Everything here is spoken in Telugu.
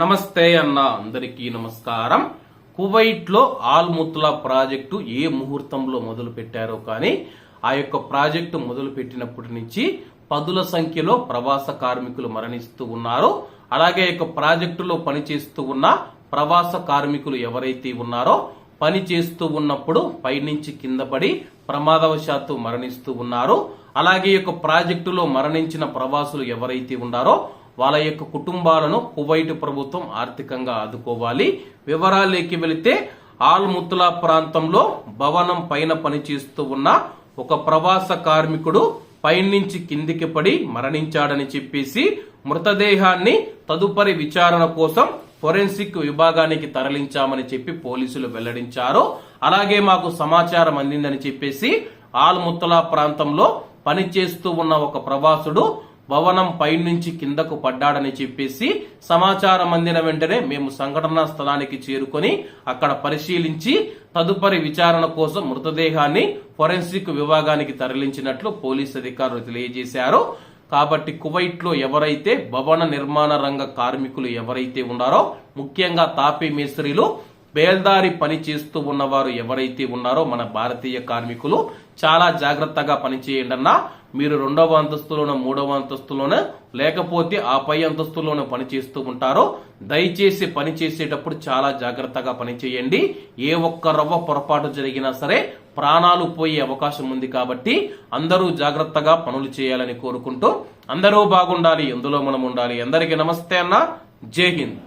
నమస్తే అన్న అందరికీ నమస్కారం. కువైట్లో ఆల్ముత్లా ప్రాజెక్టు ఏ ముహూర్తంలో మొదలు పెట్టారో కానీ ఆ యొక్క ప్రాజెక్టు మొదలు పెట్టినప్పటి నుంచి పదుల సంఖ్యలో ప్రవాస కార్మికులు మరణిస్తూ ఉన్నారు. అలాగే యొక్క ప్రాజెక్టులో పనిచేస్తూ ఉన్న ప్రవాస కార్మికులు ఎవరైతే ఉన్నారో పని చేస్తూ ఉన్నప్పుడు పైనుంచి కింద పడి ప్రమాదవశాత్తు మరణిస్తూ ఉన్నారు. అలాగే ఈ యొక్క ప్రాజెక్టులో మరణించిన ప్రవాసులు ఎవరైతే ఉన్నారో వాళ్ళ యొక్క కుటుంబాలను కువైట్ ప్రభుత్వం ఆర్థికంగా ఆదుకోవాలి. వివరాలేకి వెళితే ఆల్ ముత్తులా ప్రాంతంలో భవనం పైన పనిచేస్తూ ఉన్న ఒక ప్రవాస కార్మికుడు పైనుంచి కిందికి పడి మరణించాడని చెప్పేసి మృతదేహాన్ని తదుపరి విచారణ కోసం ఫోరెన్సిక్ విభాగానికి తరలించామని చెప్పి పోలీసులు వెల్లడించారు. అలాగే మాకు సమాచారం అందిందని చెప్పేసి ఆల్ ముత్తలా ప్రాంతంలో పనిచేస్తూ ఉన్న ఒక ప్రవాసుడు భవనం పైనుంచి కిందకు పడ్డాడని చెప్పేసి సమాచారం అందిన వెంటనే మేము సంఘటనా స్థలానికి చేరుకొని అక్కడ పరిశీలించి తదుపరి విచారణ కోసం మృతదేహాన్ని ఫోరెన్సిక్ విభాగానికి తరలించినట్లు పోలీస్ అధికారులు తెలియజేశారు. కాబట్టి కువైట్లో ఎవరైతే భవన నిర్మాణ రంగ కార్మికులు ఎవరైతే ఉన్నారో ముఖ్యంగా తాపీ మేస్త్రీలు బేల్దారి పని చేస్తూ ఉన్నవారు ఎవరైతే ఉన్నారో మన భారతీయ కార్మికులు చాలా జాగ్రత్తగా పనిచేయండి అన్నా మీరు రెండవ అంతస్తులోనూ మూడవ అంతస్తులోనూ లేకపోతే ఆ పై అంతస్తులోనూ పనిచేస్తూ ఉంటారో దయచేసి పని చేసేటప్పుడు చాలా జాగ్రత్తగా పనిచేయండి ఏ ఒక్క రవ్వ పొరపాటు జరిగినా సరే ప్రాణాలు పోయే అవకాశం ఉంది కాబట్టి అందరూ జాగ్రత్తగా పనులు చేయాలని కోరుకుంటూ అందరూ బాగుండాలి ఎందులో మనం ఉండాలి. అందరికీ నమస్తే అన్న. జై హింద్.